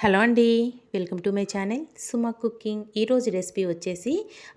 Hello అండి welcome to my channel. Suma cooking. ఈరోజు recipe వచ్చేసి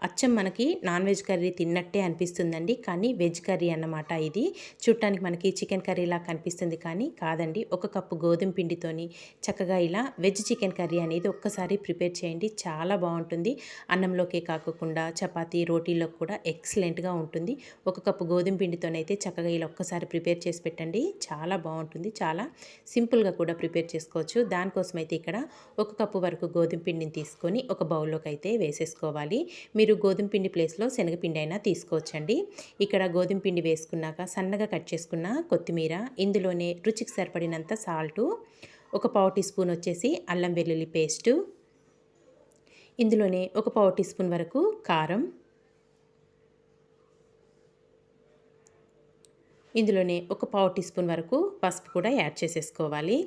అచ్చం మనకి నాన్ వెజ్ కర్రీ తిన్నట్టే అనిపిస్తుందండి. కానీ వెజ్ కర్రీ అన్నమాట ఇది. చూడటానికి మనకి చికెన్ కర్రీలా కనిపిస్తుంది కానీ కాదండి. ఒక కప్పు గోధుమ పిండితోని చక్కగా ఇలా వెజ్ చికెన్ కర్రీ అనేది ఒక్కసారి ప్రిపేర్ చేయండి. చాలా బాగుంటుంది. అన్నంలోకే కాకుండా చపాతీ రోటీలో కూడా ఎక్సలెంట్గా ఉంటుంది. ఒక కప్పు గోధుమ పిండితోనైతే చక్కగా ఇలా ఒక్కసారి ప్రిపేర్ చేసి పెట్టండి. చాలా బాగుంటుంది. చాలా సింపుల్గా కూడా ప్రిపేర్ చేసుకోవచ్చు. దానికోసం అయితే ఇక్కడ ఒక కప్పు వరకు గోధుమ పిండిని తీసుకొని ఒక బౌల్లోకి అయితే వేసేసుకోవాలి. మీరు గోధుమ పిండి ప్లేస్లో శనగపిండి అయినా తీసుకోవచ్చండి. ఇక్కడ గోధుమ పిండి వేసుకున్నాక సన్నగా కట్ చేసుకున్న కొత్తిమీర ఇందులోనే రుచికి సరిపడినంత సాల్టు ఒక పావు టీ స్పూన్ వచ్చేసి అల్లం వెల్లుల్లి పేస్టు ఇందులోనే ఒక పావు టీ స్పూన్ వరకు కారం ఇందులోనే ఒక పావు టీ స్పూన్ వరకు పసుపు కూడా యాడ్ చేసేసుకోవాలి.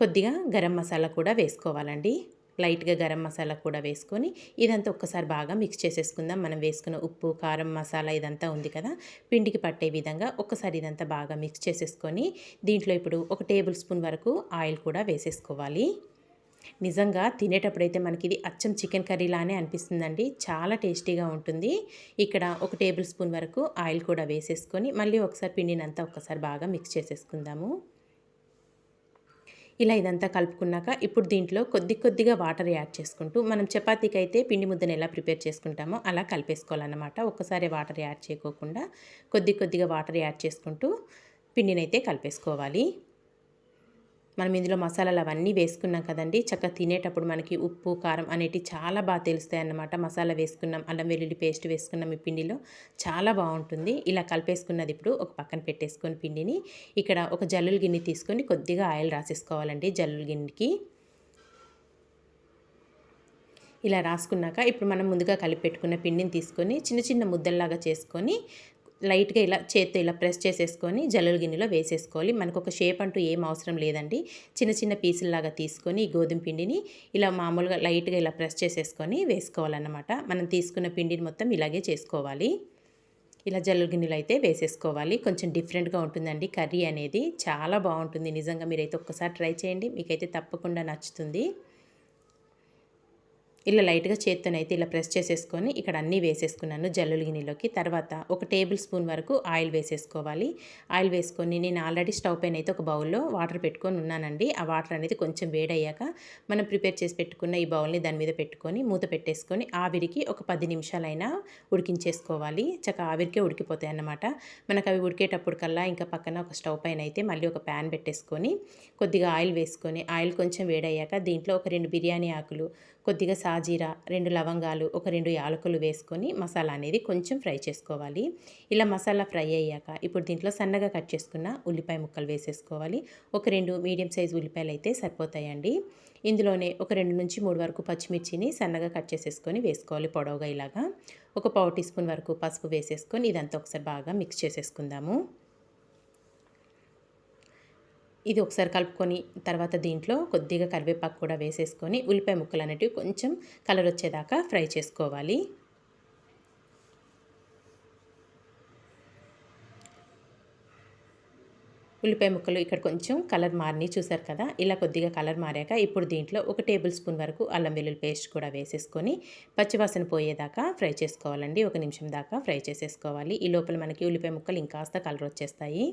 కొద్దిగా గరం మసాలా కూడా వేసుకోవాలండి. లైట్గా గరం మసాలా కూడా వేసుకొని ఇదంతా ఒక్కసారి బాగా మిక్స్ చేసేసుకుందాం. మనం వేసుకున్న ఉప్పు కారం మసాలా ఇదంతా ఉంది కదా. పిండికి పట్టే విధంగా ఒక్కసారి ఇదంతా బాగా మిక్స్ చేసేసుకొని దీంట్లో ఇప్పుడు ఒక టేబుల్ స్పూన్ వరకు ఆయిల్ కూడా వేసేసుకోవాలి. నిజంగా తినేటప్పుడైతే మనకి ఇది అచ్చం చికెన్ కర్రీలానే అనిపిస్తుందండి. చాలా టేస్టీగా ఉంటుంది. ఇక్కడ ఒక టేబుల్ స్పూన్ వరకు ఆయిల్ కూడా వేసేసుకొని మళ్ళీ ఒకసారి పిండినంతా ఒక్కసారి బాగా మిక్స్ చేసేసుకుందాము. ఇలా ఇదంతా కలుపుకున్నాక ఇప్పుడు దీంట్లో కొద్ది కొద్దిగా వాటర్ యాడ్ చేసుకుంటూ మనం చపాతీకి అయితే పిండి ముద్దను ఎలా ప్రిపేర్ చేసుకుంటామో అలా కలిపేసుకోవాలన్నమాట. ఒక్కసారి వాటర్ యాడ్ చేయకోకుండా కొద్ది కొద్దిగా వాటర్ యాడ్ చేసుకుంటూ పిండినైతే కలిపేసుకోవాలి. మనం ఇందులో మసాలాలు అవన్నీ వేసుకున్నాం కదండి. చక్కగా తినేటప్పుడు మనకి ఉప్పు కారం అనేటివి చాలా బాగా తెలుస్తాయి అన్నమాట. మసాలా వేసుకున్నాం అల్లం వెల్లుల్లి పేస్ట్ వేసుకున్నాం ఈ పిండిలో. చాలా బాగుంటుంది. ఇలా కలిపేసుకున్నది ఇప్పుడు ఒక పక్కన పెట్టేసుకొని పిండిని. ఇక్కడ ఒక జల్లుల గిన్నె తీసుకొని కొద్దిగా ఆయిల్ రాసేసుకోవాలండి జల్లుల గిన్నెకి. ఇలా రాసుకున్నాక ఇప్పుడు మనం ముందుగా కలిపి పెట్టుకున్న పిండిని తీసుకొని చిన్న చిన్న ముద్దల్లాగా చేసుకొని లైట్గా ఇలా చేత్తో ఇలా ప్రెస్ చేసేసుకొని జల్లుల గిన్నెలో వేసేసుకోవాలి. మనకు ఒక షేప్ అంటూ ఏం అవసరం లేదండి. చిన్న చిన్న పీసుల్లాగా తీసుకొని ఈ గోధుమ పిండిని ఇలా మామూలుగా లైట్గా ఇలా ప్రెస్ చేసేసుకొని వేసుకోవాలన్నమాట. మనం తీసుకున్న పిండిని మొత్తం ఇలాగే చేసుకోవాలి. ఇలా జల్లుల గిన్నెలు అయితే వేసేసుకోవాలి. కొంచెం డిఫరెంట్గా ఉంటుందండి కర్రీ అనేది. చాలా బాగుంటుంది. నిజంగా మీరైతే ఒక్కసారి ట్రై చేయండి. మీకైతే తప్పకుండా నచ్చుతుంది. ఇలా లైట్గా చేత్తోనైతే ఇలా ప్రెస్ చేసేసుకొని ఇక్కడ అన్నీ వేసేసుకున్నాను జల్లుల గిన్నెలోకి. తర్వాత ఒక టేబుల్ స్పూన్ వరకు ఆయిల్ వేసేసుకోవాలి. ఆయిల్ వేసుకొని నేను ఆల్రెడీ స్టవ్ పైన అయితే ఒక బౌల్లో వాటర్ పెట్టుకొని ఉన్నానండి. ఆ వాటర్ అనేది కొంచెం వేడయ్యాక మనం ప్రిపేర్ చేసి పెట్టుకున్న ఈ బౌల్ని దాని మీద పెట్టుకొని మూత పెట్టేసుకొని ఆవిరికి ఒక పది నిమిషాలైనా ఉడికించేసుకోవాలి. చక్క ఆవిరికే ఉడికిపోతాయి అన్నమాట. మనకు అవి ఉడికేటప్పుడు కల్లా ఇంకా పక్కన ఒక స్టవ్ పైన అయితే మళ్ళీ ఒక ప్యాన్ పెట్టేసుకొని కొద్దిగా ఆయిల్ వేసుకొని ఆయిల్ కొంచెం వేడయ్యాక దీంట్లో ఒక రెండు బిర్యానీ ఆకులు కొద్దిగా సాజీరా రెండు లవంగాలు ఒక రెండు యాలకులు వేసుకొని మసాలా అనేది కొంచెం ఫ్రై చేసుకోవాలి. ఇలా మసాలా ఫ్రై అయ్యాక ఇప్పుడు దీంట్లో సన్నగా కట్ చేసుకున్న ఉల్లిపాయ ముక్కలు వేసేసుకోవాలి. ఒక రెండు మీడియం సైజ్ ఉల్లిపాయలు అయితే సరిపోతాయండి. ఇందులోనే ఒక రెండు నుంచి మూడు వరకు పచ్చిమిర్చిని సన్నగా కట్ చేసేసుకొని వేసుకోవాలి పొడవుగా ఇలాగా. ఒక పావు టీ స్పూన్ వరకు పసుపు వేసేసుకొని ఇదంతా ఒకసారి బాగా మిక్స్ చేసేసుకుందాము. ఇది ఒకసారి కలుపుకొని తర్వాత దీంట్లో కొద్దిగా కరివేపాకు కూడా వేసేసుకొని ఉల్లిపాయ ముక్కలు అనేటివి కొంచెం కలర్ వచ్చేదాకా ఫ్రై చేసుకోవాలి. ఉల్లిపాయ ముక్కలు ఇక్కడ కొంచెం కలర్ మారిని చూసారు కదా? ఇలా కొద్దిగా కలర్ మారాక ఇప్పుడు దీంట్లో ఒక టేబుల్ స్పూన్ వరకు అల్లం వెల్లుల్లి పేస్ట్ కూడా వేసేసుకొని పచ్చివాసన పోయేదాకా ఫ్రై చేసుకోవాలండి. ఒక నిమిషం దాకా ఫ్రై చేసేసుకోవాలి. ఈ లోపల మనకి ఉల్లిపాయ ముక్కలు ఇంకాస్త కలర్ వచ్చేస్తాయి.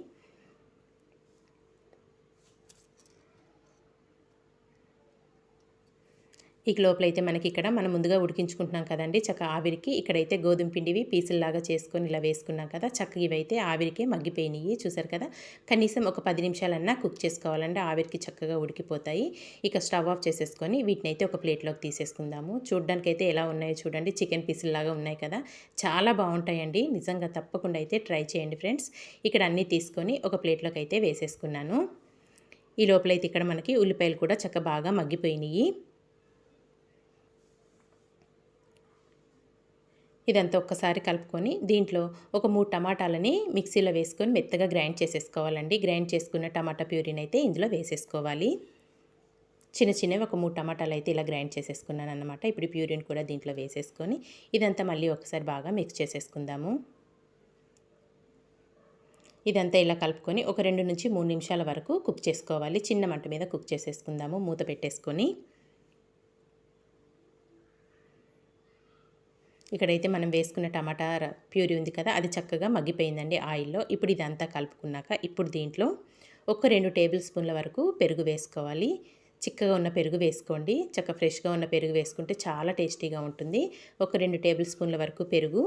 ఇక లోపల అయితే మనకి ఇక్కడ మనం ముందుగా ఉడికించుకుంటున్నాం కదండి. చక్క ఆవిరికి ఇక్కడైతే గోధుమ పిండివి పీసుల్లాగా చేసుకొని ఇలా వేసుకున్నాం కదా. చక్కగా ఇవైతే ఆవిరికే మగ్గిపోయినాయి చూసారు కదా. కనీసం ఒక పది నిమిషాలన్నా కుక్ చేసుకోవాలంటే ఆవిరికి చక్కగా ఉడికిపోతాయి. ఇక స్టవ్ ఆఫ్ చేసేసుకొని వీటిని అయితే ఒక ప్లేట్లోకి తీసేసుకుందాము. చూడడానికి అయితే ఎలా ఉన్నాయో చూడండి. చికెన్ పీసుల్లాగా ఉన్నాయి కదా. చాలా బాగుంటాయండి. నిజంగా తప్పకుండా అయితే ట్రై చేయండి ఫ్రెండ్స్. ఇక్కడ అన్నీ తీసుకొని ఒక ప్లేట్లోకి అయితే వేసేసుకున్నాను. ఈ లోపలైతే ఇక్కడ మనకి ఉల్లిపాయలు కూడా చక్క బాగా మగ్గిపోయినాయి. ఇదంతా ఒక్కసారి కలుపుకొని దీంట్లో ఒక మూడు టమాటాలని మిక్సీలో వేసుకొని మెత్తగా గ్రైండ్ చేసేసుకోవాలండి. గ్రైండ్ చేసుకున్న టమాటా ప్యూరీని అయితే ఇందులో వేసేసుకోవాలి. చిన్న చిన్నవి ఒక మూడు టమాటాలు అయితే ఇలా గ్రైండ్ చేసేసుకున్నాను అనమాట ఇప్పుడు ప్యూరిన్ కూడా దీంట్లో వేసేసుకొని ఇదంతా మళ్ళీ ఒకసారి బాగా మిక్స్ చేసేసుకుందాము. ఇదంతా ఇలా కలుపుకొని ఒక రెండు నుంచి మూడు నిమిషాల వరకు కుక్ చేసుకోవాలి. చిన్న మంట మీద కుక్ చేసేసుకుందాము. మూత పెట్టేసుకొని ఇక్కడైతే మనం వేసుకున్న టమాటా ప్యూరీ ఉంది కదా అది చక్కగా మగ్గిపోయిందండి ఆయిల్లో. ఇప్పుడు ఇదంతా కలుపుకున్నాక ఇప్పుడు దీంట్లో ఒక రెండు టేబుల్ స్పూన్ల వరకు పెరుగు వేసుకోవాలి. చిక్కగా ఉన్న పెరుగు వేసుకోండి. చక్క ఫ్రెష్గా ఉన్న పెరుగు వేసుకుంటే చాలా టేస్టీగా ఉంటుంది. ఒక రెండు టేబుల్ స్పూన్ల వరకు పెరుగు.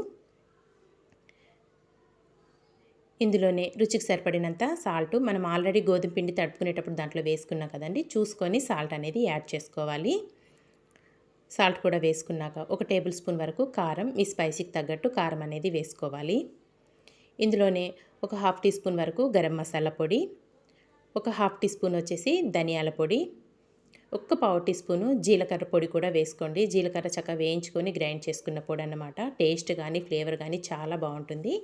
ఇందులోనే రుచికి సరిపడినంత సాల్ట్. మనం ఆల్రెడీ గోధుమ పిండి తడుపుకునేటప్పుడు దాంట్లో వేసుకున్నాం కదండి చూసుకొని సాల్ట్ అనేది యాడ్ చేసుకోవాలి. సాల్ట్ కూడా వేసుకున్నాక ఒక టేబుల్ స్పూన్ వరకు కారం మీ స్పైసీకి తగ్గట్టు కారం అనేది వేసుకోవాలి. ఇందులోనే ఒక హాఫ్ టీ స్పూన్ వరకు గరం మసాలా పొడి ఒక హాఫ్ టీ స్పూన్ వచ్చేసి ధనియాల పొడి ఒక్క పావు టీ స్పూను జీలకర్ర పొడి కూడా వేసుకోండి. జీలకర్ర చక్కగా వేయించుకొని గ్రైండ్ చేసుకున్న పొడి అన్నమాట. టేస్ట్ కానీ ఫ్లేవర్ కానీ చాలా బాగుంటుంది.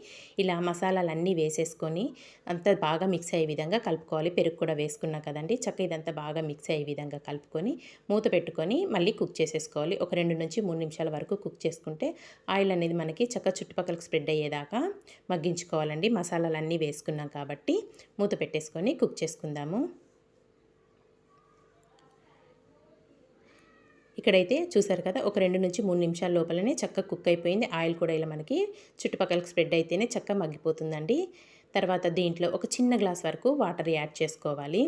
ఇలా మసాలాలన్నీ వేసేసుకొని అంతా బాగా మిక్స్ అయ్యే విధంగా కలుపుకోవాలి. పెరుగు కూడా వేసుకున్నా కదండి. చక్క ఇదంతా బాగా మిక్స్ అయ్యే విధంగా కలుపుకొని మూత పెట్టుకొని మళ్ళీ కుక్ చేసేసుకోవాలి. ఒక రెండు నుంచి మూడు నిమిషాల వరకు కుక్ చేసుకుంటే ఆయిల్ అనేది మనకి చక్క చుట్టుపక్కలకు స్ప్రెడ్ అయ్యేదాకా మగ్గించుకోవాలండి. మసాలాలన్నీ వేసుకున్నాం కాబట్టి మూత పెట్టేసుకొని కుక్ చేసుకుందాము. ఇక్కడైతే చూసారు కదా ఒక రెండు నుంచి మూడు నిమిషాల లోపలనే చక్క కుక్ అయిపోయింది. ఆయిల్ కూడా ఇలా మనకి చుట్టుపక్కల స్ప్రెడ్ అయితేనే చక్క మగ్గిపోతుందండి. తర్వాత దీంట్లో ఒక చిన్న గ్లాస్ వరకు వాటర్ యాడ్ చేసుకోవాలి.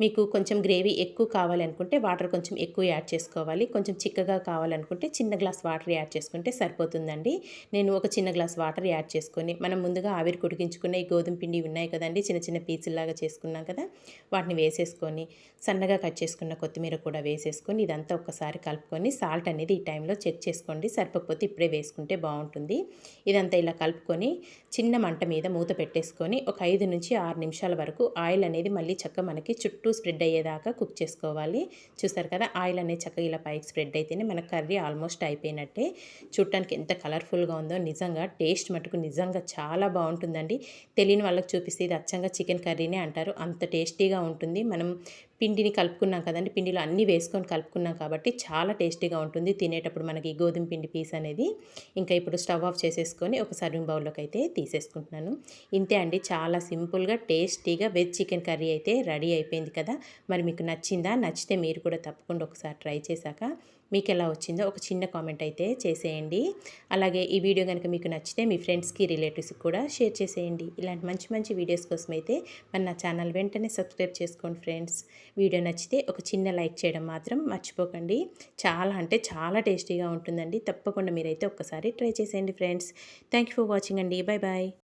మీకు కొంచెం గ్రేవీ ఎక్కువ కావాలనుకుంటే వాటర్ కొంచెం ఎక్కువ యాడ్ చేసుకోవాలి. కొంచెం చిక్కగా కావాలనుకుంటే చిన్న గ్లాస్ వాటర్ యాడ్ చేసుకుంటే సరిపోతుందండి. నేను ఒక చిన్న గ్లాస్ వాటర్ యాడ్ చేసుకొని మనం ముందుగా ఆవిరి కుడికించుకున్న ఈ గోధుమ పిండి ఉన్నాయి కదండి చిన్న చిన్న పీసుల్లాగా చేసుకున్నాం కదా వాటిని వేసేసుకొని సన్నగా కట్ చేసుకున్న కొత్తిమీర కూడా వేసేసుకొని ఇదంతా ఒకసారి కలుపుకొని సాల్ట్ అనేది ఈ టైంలో చెక్ చేసుకోండి. సరిపోతే ఇప్పుడే వేసుకుంటే బాగుంటుంది. ఇదంతా ఇలా కలుపుకొని చిన్న మంట మీద మూత పెట్టేసుకొని ఒక ఐదు నుంచి ఆరు నిమిషాల వరకు ఆయిల్ అనేది మళ్ళీ చక్క మనకి చుట్టూ స్ప్రెడ్ అయ్యేదాకా కుక్ చేసుకోవాలి. చూస్తారు కదా ఆయిల్ అనేది చక్కగా ఇలా పైకి స్ప్రెడ్ అయితేనే మన కర్రీ ఆల్మోస్ట్ అయిపోయినట్టే. చూడటానికి ఎంత కలర్ఫుల్గా ఉందో నిజంగా టేస్ట్ మటుకు నిజంగా చాలా బాగుంటుందండి. తెలియని వాళ్ళకి చూపిస్తే ఇది అచ్చంగా చికెన్ కర్రీనే అంటారు. అంత టేస్టీగా ఉంటుంది. మనం పిండిని కలుపుకున్నాం కదండి. పిండిలో అన్నీ వేసుకొని కలుపుకున్నాం కాబట్టి చాలా టేస్టీగా ఉంటుంది. తినేటప్పుడు మనకి గోధుమ పిండి పీస్ అనేది ఇంకా ఇప్పుడు స్టవ్ ఆఫ్ చేసేసుకొని ఒక సర్వింగ్ బౌల్లోకి అయితే తీసేసుకుంటున్నాను. ఇంతే అండి. చాలా సింపుల్గా టేస్టీగా వెజ్ చికెన్ కర్రీ అయితే రెడీ అయిపోయింది కదా. మరి మీకు నచ్చిందా? నచ్చితే మీరు కూడా తప్పకుండా ఒకసారి ట్రై చేశాక మీకు ఎలా వచ్చిందో ఒక చిన్న కామెంట్ అయితే చేసేయండి. అలాగే ఈ వీడియో కనుక మీకు నచ్చితే మీ ఫ్రెండ్స్కి రిలేటివ్స్కి కూడా షేర్ చేసేయండి. ఇలాంటి మంచి మంచి వీడియోస్ కోసం అయితే మన నా ఛానల్ వెంటనే సబ్స్క్రైబ్ చేసుకోండి ఫ్రెండ్స్. వీడియో నచ్చితే ఒక చిన్న లైక్ చేయడం మాత్రం మర్చిపోకండి. చాలా అంటే చాలా టేస్టీగా ఉంటుందండి. తప్పకుండా మీరైతే ఒక్కసారి ట్రై చేసేయండి ఫ్రెండ్స్. థ్యాంక్ ఫర్ వాచింగ్ అండి. Bye bye